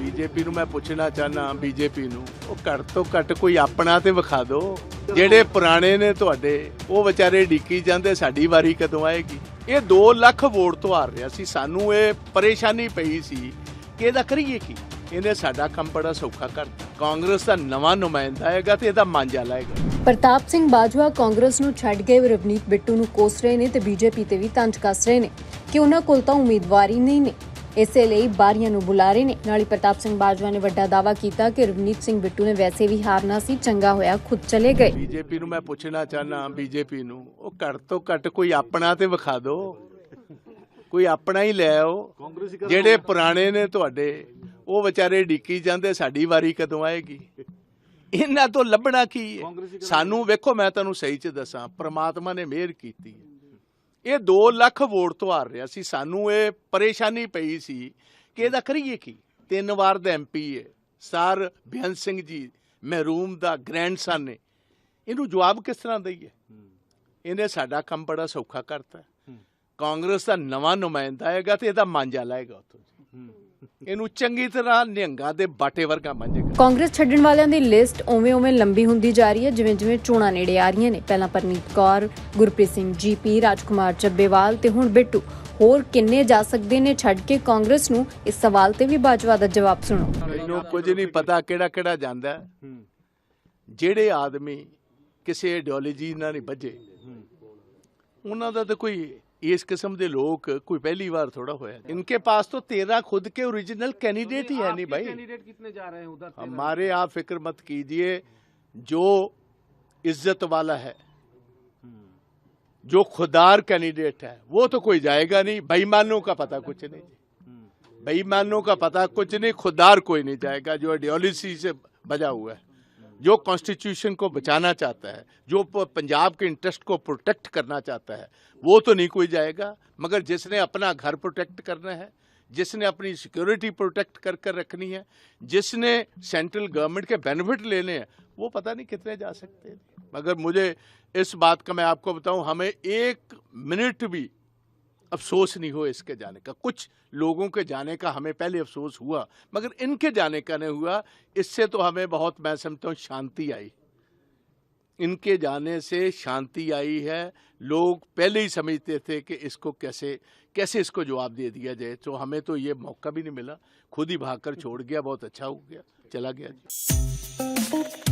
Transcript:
BJP ਨੂੰ ਮੈਂ ਪੁੱਛਣਾ ਚਾਹਨਾ ਬੀਜੇਪੀ ਨੂੰ ਉਹ ਘੱਟ ਤੋਂ ਘੱਟ ਕੋਈ ਆਪਣਾ ਤੇ ਵਿਖਾ ਦਿਓ ਜਿਹੜੇ ਪੁਰਾਣੇ ਨੇ ਤੁਹਾਡੇ ਉਹ ਵਿਚਾਰੇ ਢੀਕੀ ਜਾਂਦੇ ਸਾਡੀ ਵਾਰੀ ਕਦੋਂ ਆਏਗੀ? ਇਹ 2 ਲੱਖ ਵੋਟ ਤੋਂ ਹਾਰ ਰਿਹਾ ਸੀ। ਸਾਨੂੰ ਇਹ ਪਰੇਸ਼ਾਨੀ ਪਈ ਸੀ ਕਿ ਇਹਦਾ ਕਰੀਏ ਕੀ? ਇਹਨੇ ਸਾਡਾ ਕੰਮ ਬੜਾ ਸੌਖਾ ਕਰਤਾ। ਕਾਂਗਰਸ ਦਾ ਨਵਾਂ ਨੁਮਾਇੰਦਾ ਆਏਗਾ ਤੇ ਇਹਦਾ ਮਾਂਜਾ ਲਾਏਗਾ। ਪ੍ਰਤਾਪ ਸਿੰਘ ਬਾਜਵਾ ਕਾਂਗਰਸ ਨੂੰ ਛੱਡ ਕੇ ਰਵਨੀਤ ਬਿੱਟੂ ਨੂੰ ਕੋਸ ਰਹੇ ਨੇ ਤੇ ਬੀਜੇਪੀ ਤੇ ਵੀ ਤੰਜ ਕੱਸ ਰਹੇ ਨੇ। ਕਿ ਉਹਨਾਂ ਕੋਲ ਤਾਂ ਉਮੀਦਵਾਰ ਹੀ ਨਹੀਂ ਨੇ। ਇਸੇ ਲਈ ਬਾਰੀਆਂ ਨੂੰ ਬੁਲਾ ਰਹੇ ਨੇ। ਨਾਲ ਪ੍ਰਤਾਪ ਸਿੰਘ ਬਾਜਵਾ ਨੇ ਵੱਡਾ ਦਾਅਵਾ ਕੀਤਾ ਕਿ ਰਵਨੀਤ ਸਿੰਘ ਬਿੱਟੂ ਨੇ ਵੈਸੇ ਵੀ ਹਾਰਨਾ ਸੀ ਚੰਗਾ ਹੋਇਆ ਖੁਦ ਚਲੇ ਗਏ। ਬੀਜੇਪੀ ਨੂੰ ਮੈਂ ਪੁੱਛਣਾ ਚਾਹਨਾ ਬੀਜੇਪੀ ਨੂੰ। ਉਹ ਘੱਟ ਤੋਂ ਘੱਟ ਕੋਈ ਆਪਣਾ ਤੇ ਵਿਖਾ ਦਿਓ। ਕੋਈ ਆਪਣਾ ਹੀ ਲੈ ਆਓ। ਜਿਹੜੇ ਪੁਰਾਣੇ ਨੇ ਤੁਹਾਡੇ ਉਹ ਵਿਚਾਰੇ ਢੀਕੀ ਜਾਂਦੇ ਸਾਡੀ ਵਾਰੀ ਕਦੋਂ ਆਏਗੀ? ਇਹਨਾਂ ਤੋਂ ਲੱਭਣਾ ਕੀ ਹੈ? ਸਾਨੂੰ ਵੇਖੋ ਮੈਂ ਤੁਹਾਨੂੰ ਸਹੀ ਚ ਦੱਸਾਂ। ਪ੍ਰਮਾਤਮਾ ਨੇ ਮਿਹਰ ਕੀਤੀ ਹੈ। ਇਹ 2 ਲੱਖ ਵੋਟ ਤੋਂ ਹਾਰ ਰਿਹਾ ਸੀ। ਸਾਨੂੰ ਇਹ ਪਰੇਸ਼ਾਨੀ ਪਈ ਸੀ ਕਿ ਇਹਦਾ ਕਰੀਏ ਕੀ? ਤਿੰਨ ਵਾਰ ਦਾ ਐਮਪੀ ਹੈ ਸਰ ਬਿਆਨ ਸਿੰਘ ਜੀ ਮਹਿਰੂਮ ਦਾ ਗ੍ਰੈਂਡਸਨ ਨੇ। ਇਹਨੂੰ ਜਵਾਬ ਕਿਸ ਤਰ੍ਹਾਂ ਦਈਏ? ਇਹਨੇ ਸਾਡਾ ਕੰਮ ਬੜਾ ਸੌਖਾ ਕਰਤਾ। ਕਾਂਗਰਸ ਦਾ ਨਵਾਂ ਨੁਮਾਇੰਦਾ ਆਏਗਾ ਤੇ ਇਹਦਾ ਮਾਂਜਾ ਲਾਏਗਾ ਉੱਥੋਂ। ਇਹਨੂੰ ਚੰਗੀ ਤਰ੍ਹਾਂ ਨਿਹੰਗਾਂ ਦੇ ਬਾਟੇ ਵਰਗਾ ਮੰਜੇਗਾ ਕਾਂਗਰਸ ਛੱਡਣ ਵਾਲਿਆਂ ਦੀ ਲਿਸਟ ਓਵੇਂ-ਓਵੇਂ ਲੰਬੀ ਹੁੰਦੀ ਜਾ ਰਹੀ ਹੈ ਜਿਵੇਂ-ਜਿਵੇਂ ਚੋਣਾਂ ਨੇੜੇ ਆ ਰਹੀਆਂ ਨੇ। ਪਹਿਲਾਂ ਪਰਨੀਤ ਕੌਰ ਗੁਰਪ੍ਰੀਤ ਸਿੰਘ ਜੀਪੀ ਰਾਜਕੁਮਾਰ ਚੱਬੇਵਾਲ ਤੇ ਹੁਣ ਬਿੱਟੂ। ਹੋਰ ਕਿੰਨੇ ਜਾ ਸਕਦੇ ਨੇ ਛੱਡ ਕੇ ਕਾਂਗਰਸ ਨੂੰ? ਇਸ ਸਵਾਲ ਤੇ ਵੀ ਬਾਜਵਾ ਦਾ ਜਵਾਬ ਸੁਣੋ। ਮੈਨੂੰ ਕੁਝ ਨਹੀਂ ਪਤਾ ਕਿਹੜਾ ਕਿਹੜਾ ਜਾਂਦਾ। ਜਿਹੜੇ ਆਦਮੀ ਕਿਸੇ ਆਈਡੀਓਲੋਜੀ ਨਾਲ ਨਹੀਂ ਬੱਝੇ ਉਹਨਾਂ ਦਾ ਤਾਂ ਕੋਈ ਇਸ ਕਿਸਮ ਦੇ ਲੋਕ ਕੋਈ ਪਹਿਲੀ ਵਾਰ ਥੋੜਾ ਹੋਇਆ ਇਨਕੇ ਪਾਸ तो तेरा खुद के ओरिजिनल कैंडिडेट ही है नहीं भाई कैंडिडेट कितने जा रहे हैं उधर तेरह? हमारे आप फिक्र मत कीजिए जो इज्जत वाला है जो खुदार कैंडिडेट है वो तो कोई जाएगा नहीं बेईमानों का पता कुछ नहीं बेईमानों का पता कुछ नहीं खुदार कोई नहीं जाएगा जो आइडियोलॉजी से बजा हुआ है जो कॉन्स्टिट्यूशन को बचाना चाहता है, जो पंजाब के इंटरेस्ट को प्रोटेक्ट करना चाहता है, वो तो नहीं कोई जाएगा। मगर जिसने अपना घर प्रोटेक्ट करना है, जिसने अपनी सिक्योरिटी प्रोटेक्ट कर कर रखनी है, जिसने सेंट्रल गवर्नमेंट के बेनिफिट लेने हैं, वो पता नहीं कितने जा सकते मगर मुझे इस बात का मैं आपको बताऊँ, हमें एक मिनट भी अफसोस नहीं हुआ इसके जाने का। कुछ लोगों के जाने का हमें पहले अफसोस हुआ, मगर इनके जाने का नहीं हुआ। इससे तो हमें बहुत, मैं समझता हूँ, शांति आई। इनके जाने से शांति आई है। लोग पहले ही समझते थे कि इसको कैसे कैसे इसको जवाब दे दिया जाए। तो हमें तो ये मौका भी नहीं मिला। खुद ही भागकर छोड़ गया, बहुत अच्छा हो गया, चला गया।